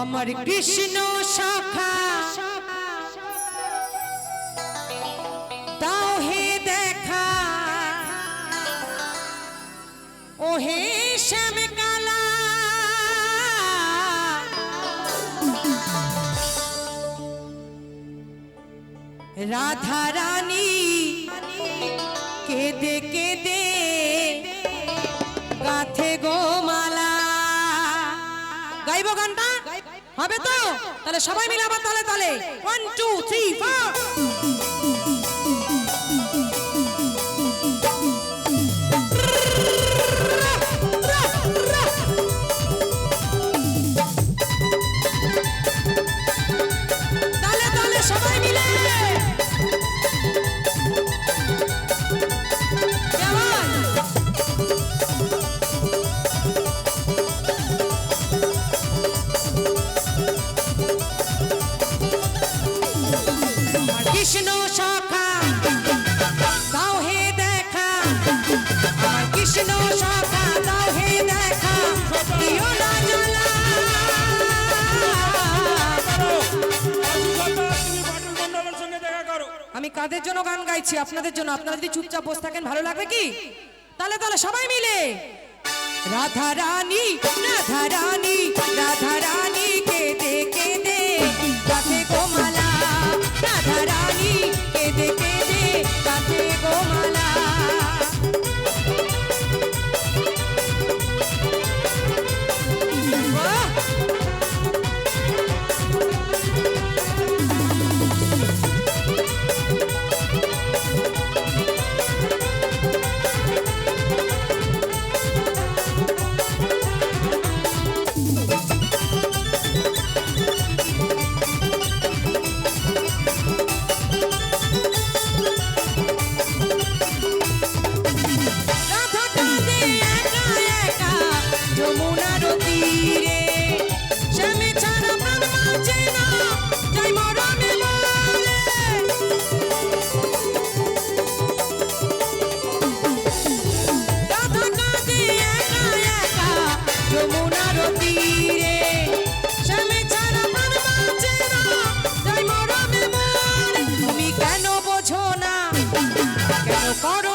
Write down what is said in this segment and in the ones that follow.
আমার কৃষ্ণ শাখা। দাও হে দেখা। ও হে শ্যাম কালা। রাধা রানী, কেদে কেদে গাথে গো মালা। গাইব গানটা? হবে তো? তাহলে সবাই মিলে আবার তাহলে তাহলে ওয়ান টু থ্রি ফোর দেখা দেখা আমি কাদের জন্য গান গাইছি? আপনাদের জন্য। আপনারা যদি চুপচাপ বসে থাকেন, ভালো লাগবে কি? তাহলে তাহলে সবাই মিলে। রাধা রানী রাধা রানী রাধা রানী কেঁদে কেঁদে The faro.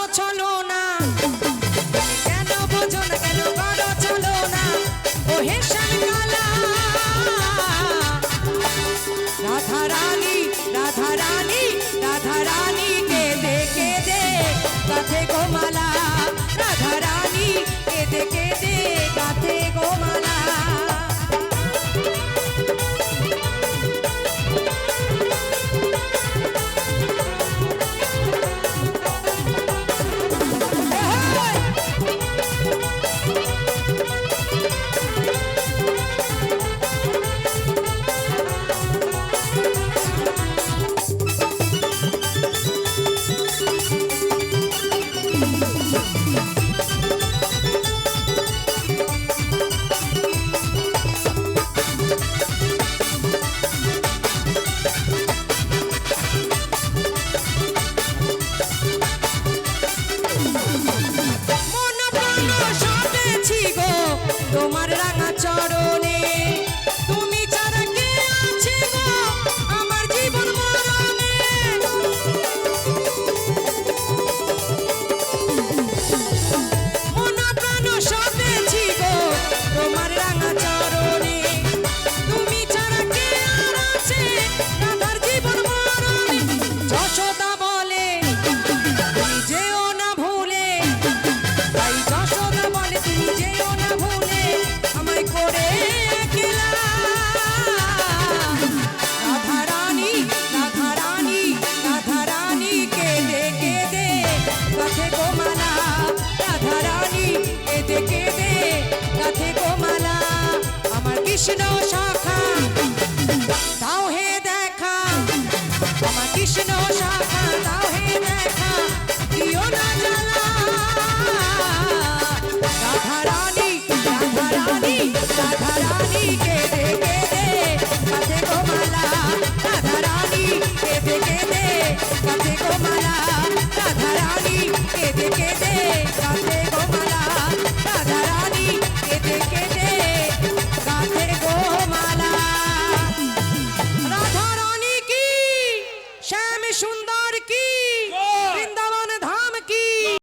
তোমার রাঙা চরণে কৃষ্ণ শাখা। দাও হে দেখা। আমার কৃষ্ণ শাখা দাও হে দেখা। দিও না জ্বালা। রাধা রানী রাধা রানী রাধা রানী কেঁদে কেঁদে কাঁধে গোমালা রাধা রানী কেঁদে কেঁদে কাঁধে গোমালা